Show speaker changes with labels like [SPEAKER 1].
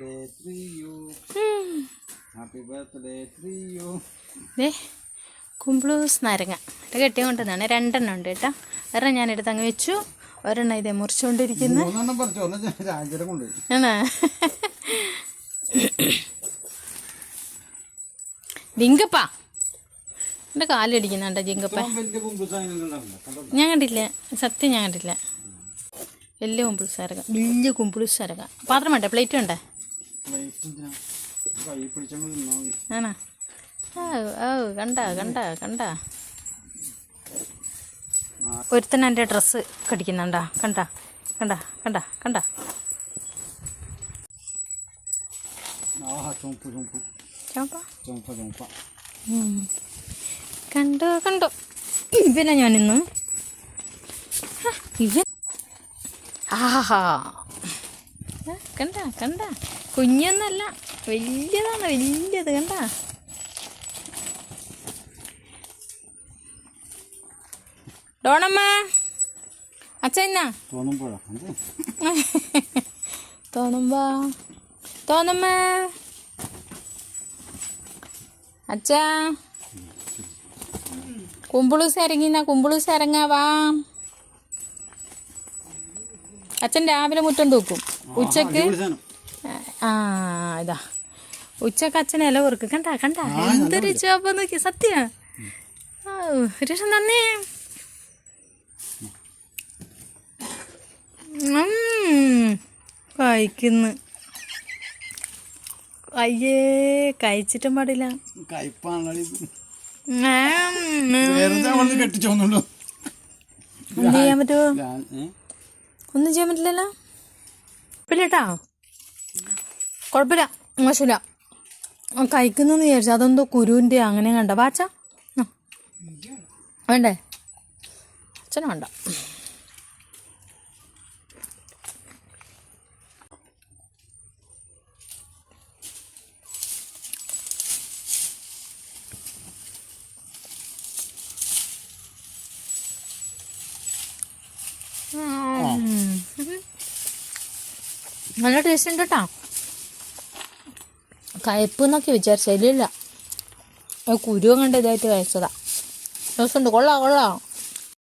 [SPEAKER 1] Birthday to you happy birthday to you
[SPEAKER 2] ദേ കുമ്പിളൂസ് നാരങ്ങ. ഇത് കെട്ടി കൊണ്ടുവന്നാണ് രണ്ടെണ്ണം ഉണ്ട് കേട്ടോ. ഒരെണ്ണം ഞാനെടുത്ത് അങ്ങ് വെച്ചു. ഒരെണ്ണം ഇതേ മുറിച്ചുകൊണ്ടിരിക്കുന്നു. ആണോ? ജിങ്കപ്പാ. എന്റെ കാലടിക്കുന്നുണ്ടോ ജിങ്കപ്പ? ഞാൻ കണ്ടില്ല സത്യം ഞാൻ കണ്ടില്ല വലിയ കുമ്പിൾ സാരക. വലിയ കുമ്പിൾ സാരക. പാത്രം വേണ്ടേ? പ്ലേറ്റ് വേണ്ടേ? ആണോ? ഓ ഓ കണ്ട കണ്ട കണ്ട. ഒരുത്തൻ എന്റെ ഡ്രസ്സ് കടിക്കുന്നുണ്ടാ? കണ്ട കണ്ട കണ്ട കണ്ട. കണ്ടു കണ്ടു. ഇവനാ ഞാനിന്ന്. ഇവൻ ആഹാ. കണ്ട കണ്ട കുഞ്ഞൊന്നല്ല വലിയതാണ് വലിയത് കണ്ട. ഡോണമ്മ
[SPEAKER 1] അത്.
[SPEAKER 2] തോന്നുമ്പോ തോന്നമ്മ അച്ഛാ. കുമ്പിളൂസ് ഇറങ്ങിന്ന കുമ്പിളൂസ് ഇറങ്ങാവാ അച്ഛൻ രാവിലെ മുറ്റം തൂക്കും.
[SPEAKER 1] ഉച്ചയ്ക്ക്?
[SPEAKER 2] ആ ഇതാ. ഉച്ചയ്ക്ക് അച്ഛൻ ഇല കുറുക്ക് കണ്ട കണ്ട. എന്തൊരു ചോപ്പ് നോക്കി. സത്യ രക്ഷ ഉം, കഴിക്കുന്നു. അയ്യേ കഴിച്ചിട്ടും പാടില്ല. എന്ത് ചെയ്യാൻ പറ്റുമോ ഒന്നും ചെയ്യാൻ പറ്റില്ലല്ലോ? കുഴപ്പമില്ലട്ടാ കുഴപ്പമില്ല മോശമില്ല. ആ, കഴിക്കുന്നെന്ന് വിചാരിച്ചു. അതെന്തോ കുരുവിന്റെ അങ്ങനെ കണ്ട? വാച്ച വേണ്ടേ? അച്ഛനും വേണ്ട. ഉം. നല്ല ടേസ്റ്റ് ഉണ്ട് കേട്ടോ കയപ്പ് എന്നൊക്കെ വിചാരിച്ചില്ല കുരു കണ്ട് ഇതായിട്ട് കഴിച്ചതാ. രസമുണ്ട്. കൊള്ളാം കൊള്ളാം.